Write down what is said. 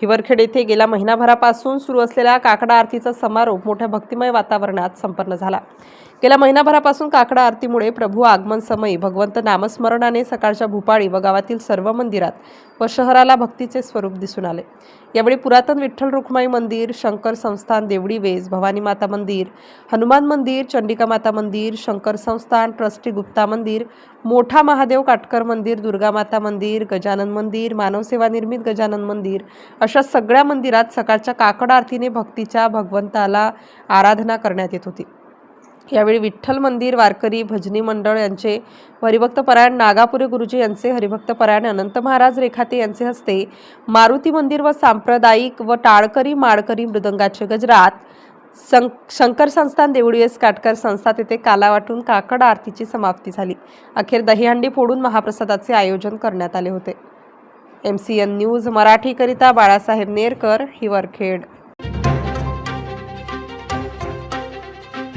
Hiwarkhed येथे गेल्या महिनाभरापासून सुरू असलेल्या काकडा आरतीचा समारोप मोठ्या भक्तिमय वातावरणात संपन्न झाला. गेल्या महिनाभरापासून काकडा आरतीमुळे प्रभू आगमन समयी भगवंत नामस्मरणाने सकाळच्या भूपाळी व गावातील सर्व मंदिरात व शहराला भक्तीचे स्वरूप दिसून आले. यावेळी पुरातन विठ्ठल रुक्माई मंदिर शंकर संस्थान देवडी वेज भवानी माता मंदिर हनुमान मंदिर चंडिका माता मंदिर शंकर संस्थान ट्रस्टी गुप्ता मंदिर मोठा महादेव काटकर मंदिर दुर्गा माता मंदिर गजानन मंदिर मानवसेवा निर्मित गजानन मंदिर अशा सगळ्या मंदिरात सकाळच्या काकड आरतीने भक्तीच्या भगवंताला आराधना करण्यात येत होती. यावेळी विठ्ठल मंदिर वारकरी भजनी मंडळ यांचे हरिभक्तपरायण नागापुरे गुरुजी यांचे हरिभक्त परायण अनंत महाराज रेखाते यांचे हस्ते मारुती मंदिर व सांप्रदायिक व टाळकरी माळकरी मृदंगाचे गजरात सं शंकर संस्थान देवडीएस काटकर संस्था तेथे काला वाटून काकड आरतीची समाप्ती झाली. अखेर दहीहंडी फोडून महाप्रसादाचे आयोजन करण्यात आले होते. एम सी एन न्यूज मराठीकरिता बाळासाहेब नेरकर हिवरखेड.